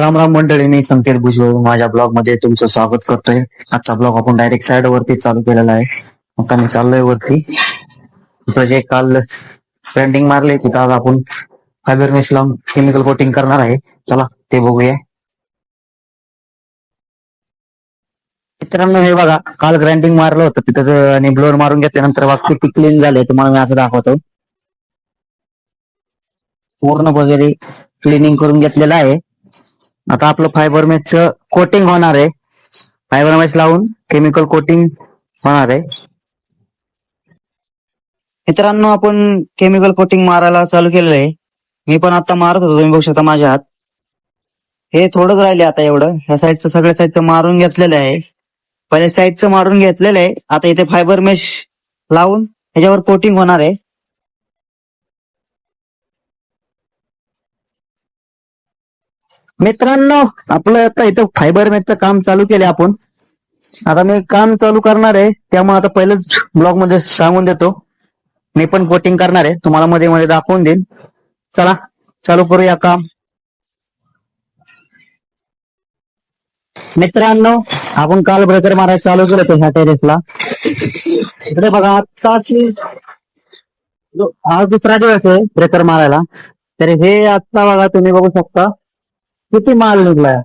राम राम मंडळी मी संकेत भुजबळ. माझ्या ब्लॉगमध्ये तुमचं स्वागत करतोय. आजचा ब्लॉग आपण डायरेक्ट साइड वरती चालू केलेला आहे. आता मी चाललोय वरती. जे काल ट्रेंडिंग मारले तिथं आज आपण फायबर मेश केमिकल कोटिंग करणार आहे. चला ते बघूया. मित्रांनो हे बघा काल ग्राइंडिंग मारलं होतं. तिथं आणि ब्लोअर मारून घेतल्यानंतर बघ किती क्लीन झाले. तुम्हाला मी असं दाखवतो. पूर्ण वगैरे क्लिनिंग करून घेतलेलं आहे. आता आपलं फायबर मॅचचं कोटिंग होणार आहे. फायबर मॅच लावून केमिकल कोटिंग होणार आहे. मित्रांनो आपण केमिकल कोटिंग मारायला चालू केलेलं आहे. मी पण आता मारत होतो तुम्ही बघू शकता माझ्या हात. हे थोडंच राहिले आता एवढं. ह्या साईडचं सगळ्या साईडचं मारून घेतलेलं आहे. पहिल्या साईडचं मारून घेतलेलं आहे. आता इथे फायबर मेश लावून ह्याच्यावर कोटिंग होणार आहे. मित्रांनो आपलं आता इथं फायबर मॅचचं काम चालू केलं आपण. आता मी काम चालू करणार आहे त्यामुळे आता पहिलेच ब्लॉगमध्ये सांगून देतो. मी पण कोटिंग करणार आहे तुम्हाला मध्ये मध्ये दाखवून देईन. चला चालू करूया काम. मित्रांनो आपण काल ब्रेकर मारायला चालू केलं होतं ह्या टेरेसला इकडे बघा आता आज दुसरा दिवस आहे ब्रेकर मारायला. तर हे आता बघा तुम्ही बघू शकता. किती माल निघलाय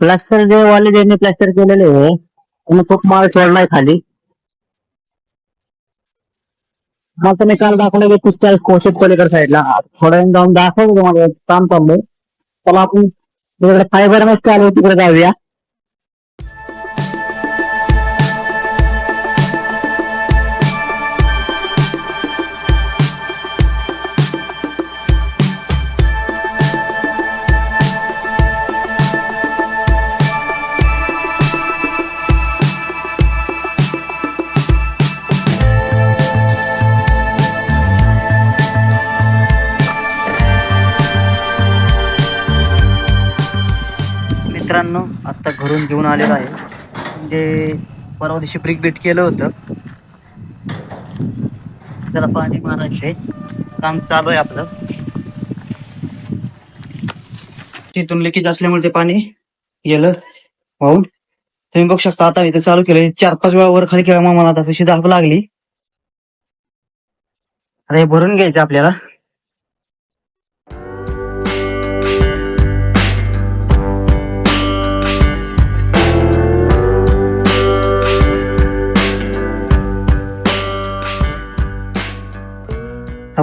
प्लास्टर जे वाले ज्यांनी प्लास्टर केलेले आहे त्यांनी खूप माल सोडलाय खाली. मग तुम्ही काल दाखवलं की तीस कोशेत पलीकडे साईडला थोड्या जाऊन दाखवतो तुम्हाला काम चाललंय चला आपण तिकडे फायबर मस्त चालू तिकडे जाऊया. मित्रांनो आता घरून घेऊन आलेलो आहे. म्हणजे परवा दिवशी ब्रिक बीट केलं होतं. त्याला पाणी मारायचे काम चालू आहे आपलं. तिथून लिकेज असल्यामुळे ते पाणी गेलं. वाहून तुम्ही बघू शकता आता इथे चालू केलं चार पाच वेळा वर खाली केला मग मला आता कशी दाब लागली. आता हे भरून घ्यायचं आपल्याला.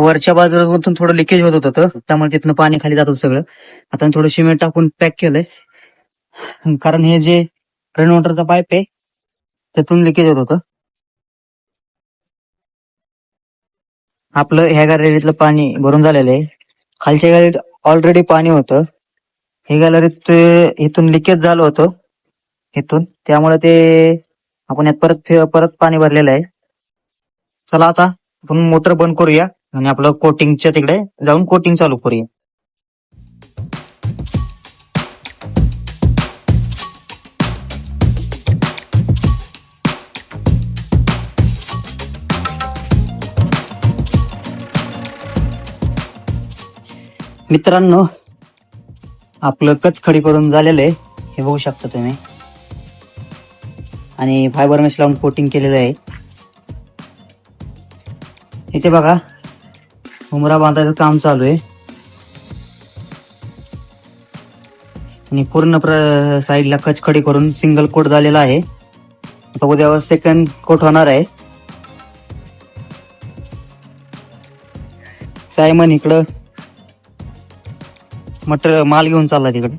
वरच्या बाजूला थोडं लिकेज होत होतं त्यामुळे तिथनं पाणी खाली जात होतं सगळं. आता थोडं सिमेंट टाकून पॅक केलंय. कारण हे जे रेन वॉटरचा पाईप आहे त्यातून लिकेज होत होतं. आपलं ह्या गॅलरीतलं पाणी भरून झालेलं आहे. खालच्या गॅलरीत ऑलरेडी पाणी होतं. हे गॅलरीत इथून लिकेज झालं होतं. इथून. त्यामुळे ते आपण यात परत परत पाणी भरलेलं आहे. चला आता आपण मोटर बंद करूया. आणि आपलं कोटिंगच्या तिकडे जाऊन कोटिंग चालू करूया. मित्रांनो आपलं कच खडी करून झालेलं आहे हे बघू शकता तुम्ही. आणि फायबर मेश लावून कोटिंग केलेलं आहे. इथे बघा उमरा बांधायचं काम चालू आहे. आणि पूर्ण प्र साईडला कचखडी करून सिंगल कोट झालेला आहे. आता उद्यावर सेकंड कोट होणार आहे. सायमन इकडं. मटर माल घेऊन चालला तिकडे.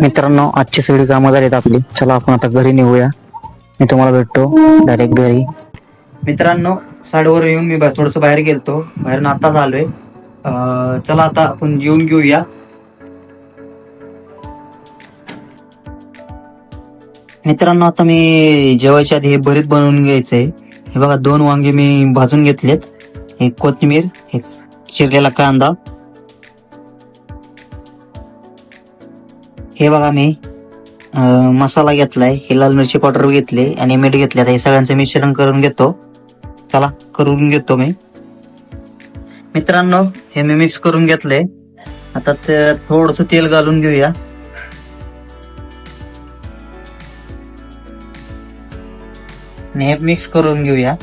मित्रांनो आजची सगळी कामं झालीत आपली. चला आपण आता घरी निघूया. मी तुम्हाला भेटतो डायरेक्ट घरी. मित्रांनो साडवर येऊन मी थोडस बाहेर गेलतो. बाहेरून आताच आलोय अं, चला आता आपण जेवून घेऊया. मित्रांनो आता मी जेवायच्या आधी हे भरीत बनवून घ्यायचंय. हे बघा दोन वांगे मी भाजून घेतलेत. एक कोथिंबीर एक चिरलेला कांदा. हे बघा मी. मसाला घेतलाय हे लाल मिरची पावडर घेतले आणि मीठ घेतले. आता हे सगळ्यांचं मिश्रण करून घेतो. चला करून घेतो मी. मित्रांनो हे मी मिक्स करून घेतले आता ते थोडस तेल घालून घेऊया. आणि हे मिक्स करून घेऊया.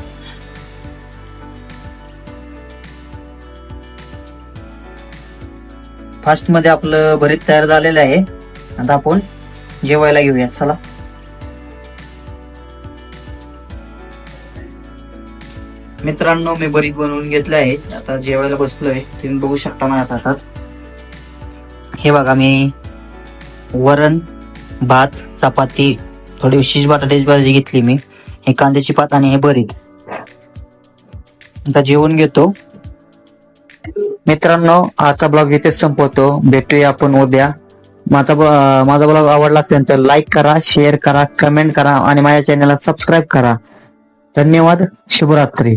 फास्टमध्ये आपलं भरीत तयार झालेलं आहे. आता आपण जेवायला घेऊया चला. मित्रांनो मी भरीत बनवून घेतले आहे आता जेवायला बसलोय. तुम्ही बघू शकता माझ्या ताटात हे बघा मी वरण भात चपाती थोडी विशेष बटाट्याची भाजी घेतली मी. हे कांद्याची पात आणि हे भरीत. आता जेवून घेतो. मित्रांनो आजचा ब्लॉग इथेच संपवतो. भेटूया आपण उद्या. माझा माझा ब्लॉग आवडला असेल तर लाईक करा शेअर करा कमेंट करा आणि माझ्या चॅनलला सबस्क्राईब करा. धन्यवाद. शुभरात्री.